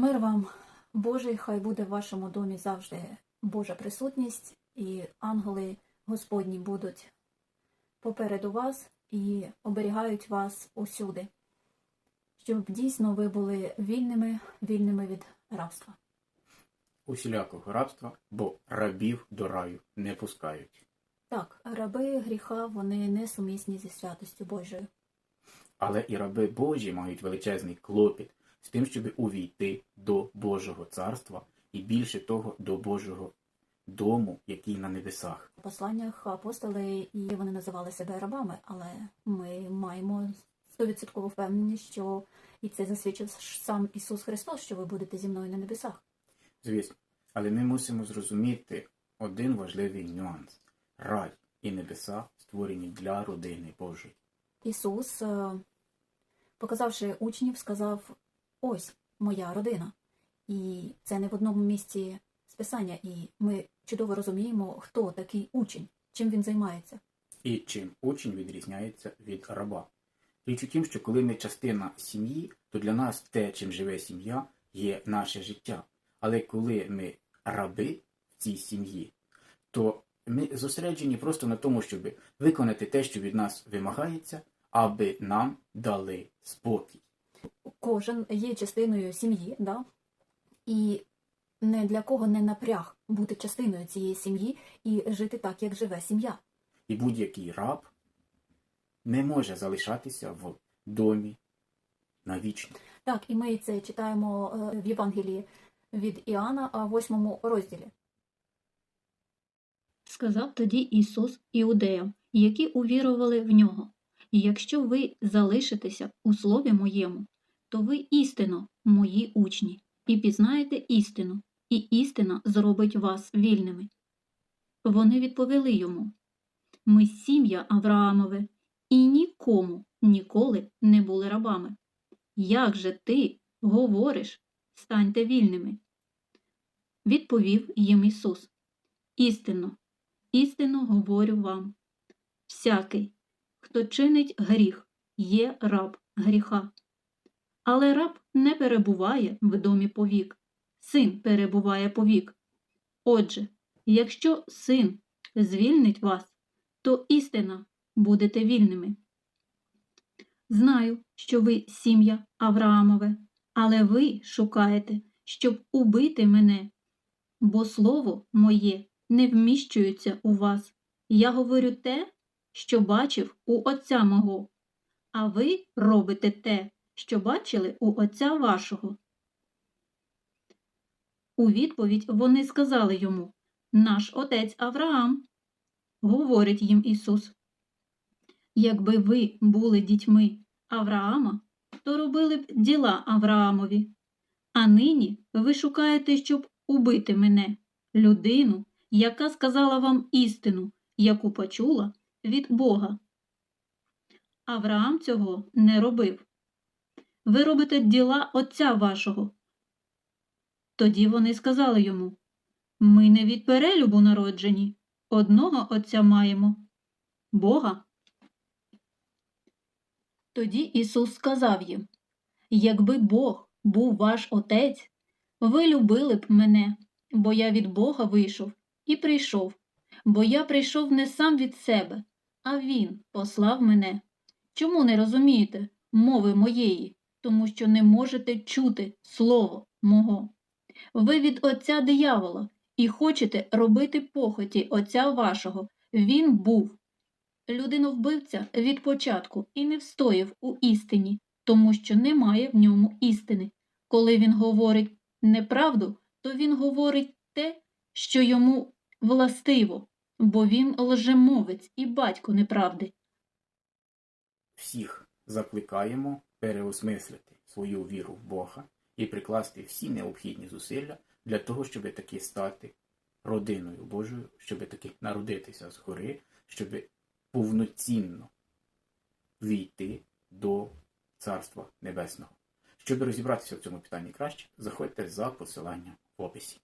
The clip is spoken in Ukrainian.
Мир вам, Божий, хай буде в вашому домі завжди Божа присутність, і ангели Господні будуть попереду вас і оберігають вас усюди, щоб дійсно ви були вільними, вільними від рабства. усілякого рабства, бо рабів до раю не пускають. Так, раби гріха вони не сумісні зі святостю Божою. Але і раби Божі мають величезний клопіт з тим, щоб увійти до Божого царства і більше того до Божого дому, який на небесах. В посланнях апостоли і вони називали себе рабами, але ми маємо стовідсоткову впевненість, що і це засвідчив сам Ісус Христос, що ви будете зі мною на небесах. Звісно, але ми мусимо зрозуміти один важливий нюанс: рай і небеса створені для родини Божої. Ісус, е, показавши учнів, сказав: Ось моя родина. І це не в одному місці списання, і ми чудово розуміємо, хто такий учень, чим він займається. І чим учень відрізняється від раба. Річ у тім, що коли ми частина сім'ї, то для нас те, чим живе сім'я, є наше життя. Але коли ми раби в цій сім'ї, то ми зосереджені просто на тому, щоб виконати те, що від нас вимагається, аби нам дали спокій. Кожен є частиною сім'ї, да? і не для кого не напряг бути частиною цієї сім'ї і жити так, як живе сім'я. І будь-який раб не може залишатися в домі навічно. Так, і ми це читаємо е, в Євангелії від Іоанна, а восьмому розділі. Сказав тоді Ісус іудеям, які увірували в нього. Якщо ви залишитеся у слові моєму, то ви істинно мої учні, і пізнаєте істину, і істина зробить вас вільними. Вони відповіли йому Ми сім'я Авраамове, і нікому ніколи не були рабами. Як же ти говориш, станьте вільними? Відповів їм Ісус. Істинно, істинно говорю вам. Всякий, хто чинить гріх, є раб гріха. Але раб не перебуває в домі повік, син перебуває повік. Отже, якщо син звільнить вас, то істина будете вільними. Знаю, що ви сім'я Авраамове, але ви шукаєте, щоб убити мене, бо слово моє не вміщується у вас. Я говорю те, що бачив у Отця мого, а ви робите те, що бачили у Отця вашого. У відповідь вони сказали йому Наш отець Авраам. Говорить їм Ісус. Якби ви були дітьми Авраама, то робили б діла Авраамові. А нині ви шукаєте, щоб убити мене, людину, яка сказала вам істину, яку почула від Бога. Авраам цього не робив. Ви робите діла Отця вашого. Тоді вони сказали йому Ми не від перелюбу народжені, одного Отця маємо Бога. Тоді Ісус сказав їм Якби Бог був ваш Отець, ви любили б мене, бо я від Бога вийшов і прийшов, бо я прийшов не сам від себе, а Він послав мене. Чому не розумієте мови моєї, тому що не можете чути слово мого? Ви від Отця диявола і хочете робити похоті Отця вашого. Він був людиновбивця від початку і не встояв у істині, тому що немає в ньому істини. Коли він говорить неправду, то він говорить те, що йому властиво, бо він лжемовець і батько неправди. Всіх закликаємо переосмислити свою віру в Бога і прикласти всі необхідні зусилля для того, щоб таки стати родиною Божою, щоб таки народитися згори, щоб повноцінно війти до Царства Небесного. Щоб розібратися в цьому питанні краще, заходьте за посиланням в описі.